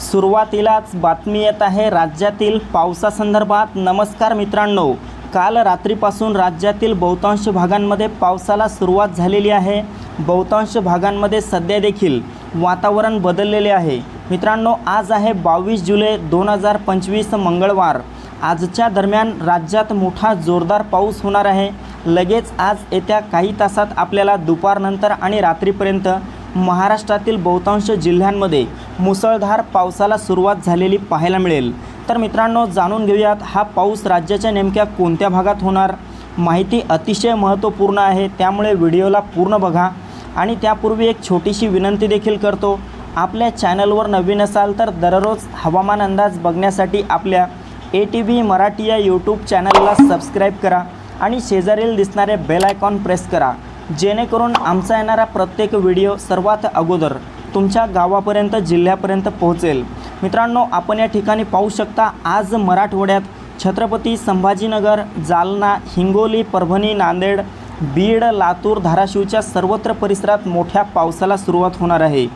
सुरुवातीलाच बातमी येत आहे राज्यातील पावसासंदर्भात. नमस्कार मित्रांनो काल रात्रीपासून राज्यातील बहुतांश भागांमध्ये पावसाला सुरुवात झालेली आहे. बहुतांश भागांमध्ये सध्या देखील वातावरण बदललेले आहे. मित्रांनो आज आहे बावीस जुलै दोन हजार पंचवीस मंगळवार. आजच्या दरम्यान राज्यात मोठा जोरदार पाऊस होणार आहे. लगेच आज येत्या काही तासात आपल्याला दुपारनंतर आणि रात्रीपर्यंत महाराष्ट्रातील बहुतांश जिल्ह्यांमध्ये मुसळधार पावसाला सुरुवात झालेली पाहायला मिळेल. तर मित्रांनो जाणून घेऊयात हा पाऊस राज्याच्या नेमक्या कोणत्या भागात होणार? माहिती अतिशय महत्त्वपूर्ण आहे त्यामुळे व्हिडिओला पूर्ण बघा. आणि त्यापूर्वी एक छोटीशी विनंती देखील करतो आपल्या चॅनलवर नवीन असाल तर दररोज हवामान अंदाज बघण्यासाठी आपल्या ए टी व्ही मराठी या यूट्यूब चॅनलला सबस्क्राईब करा आणि शेजारील दिसणारे बेल आयकॉन प्रेस करा. जेणेकरून आमचा येणारा प्रत्येक व्हिडिओ सर्वात अगोदर तुमच्या गावापर्यंत जिल्ह्यापर्यंत पोहोचेल. मित्रांनो आपण या ठिकाणी पाहू शकता आज मराठवाड्यात छत्रपती संभाजीनगर जालना हिंगोली परभणी नांदेड बीड लातूर धाराशिवच्या सर्वत्र परिसरात मोठ्या पावसाला सुरुवात होणार आहे.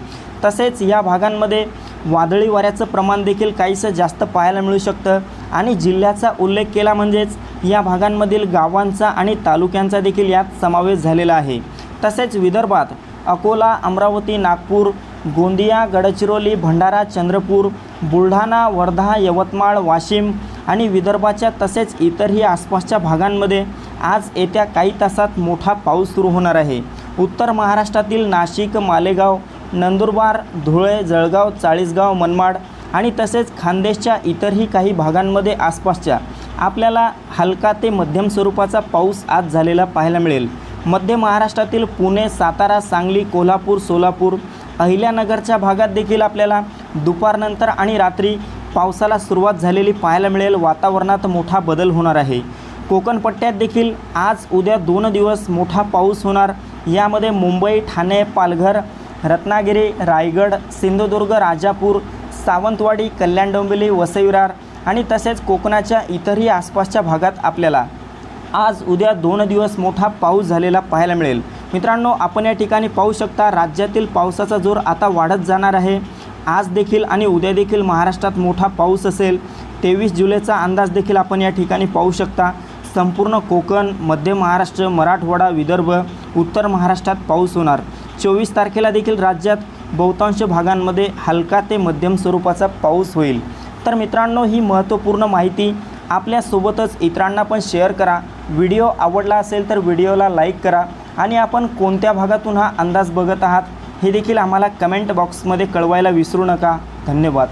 तसेच या भागांमध्ये वादळी वाऱ्याचं प्रमाण देखील काहीसं जास्त पाहायला मिळू शकतं. आणि जिल्ह्याचा उल्लेख केला म्हणजेच या भागांमधील गावांचा आणि तालुक्यांचा देखील यात समावेश झालेला आहे. तसेच विदर्भात अकोला अमरावती नागपूर गोंदिया गडचिरोली भंडारा चंद्रपूर बुलढाणा वर्धा यवतमाळ वाशिम आणि विदर्भाच्या तसेच इतरही आसपासच्या भागांमध्ये आज येत्या काही तासात मोठा पाऊस सुरू होणार आहे. उत्तर महाराष्ट्रातील नाशिक मालेगाव नंदुरबार धुळे जळगाव चाळीसगाव मनमाड आणि तसेच खानदेशच्या इतरही काही भागांमध्ये आसपासच्या आपल्याला हलका ते मध्यम स्वरूपाचा पाऊस आज झालेला पाहायला मिळेल. मध्य महाराष्ट्रातील पुणे सातारा सांगली कोल्हापूर सोलापूर अहिल्यानगरच्या भागात देखील आपल्याला दुपारनंतर आणि रात्री पावसाला सुरुवात झालेली पाहायला मिळेल. वातावरणात मोठा बदल होणार आहे. कोकणपट्ट्यात देखील आज उद्या दोन दिवस मोठा पाऊस होणार. यामध्ये मुंबई ठाणे पालघर रत्नागिरी रायगड सिंधुदुर्ग राजापूर सावंतवाडी कल्याण डोंबिवली वसईविरार आणि तसेच कोकणाच्या इतरही आसपासच्या भागात आपल्याला आज उद्या दोन दिवस मोठा पाऊस झालेला पाहायला मिळेल. मित्रांनो आपण या ठिकाणी पाहू शकता राज्यातील पावसाचा जोर आता वाढत जाणार आहे. आज देखील आणि उद्या देखील महाराष्ट्रात मोठा पाऊस असेल. तेवीस जुलैचा अंदाज देखील आपण या ठिकाणी पाहू शकता. संपूर्ण कोकण मध्य महाराष्ट्र मराठवाडा विदर्भ उत्तर महाराष्ट्रात पाऊस होणार. चोवीस तारखेला देखील राज्यात बहुतांश भागांमध्ये हलका ते मध्यम स्वरूपाचा पाऊस होईल. तर मित्रांनो ही महत्त्वपूर्ण माहिती आपल्यासोबतच इतरांना पण शेअर करा. व्हिडिओ आवडला असेल तर व्हिडिओला लाईक करा आणि आपण कोणत्या भागातून हा अंदाज बघत आहात हे देखील आम्हाला कमेंट बॉक्समध्ये कळवायला विसरू नका. धन्यवाद.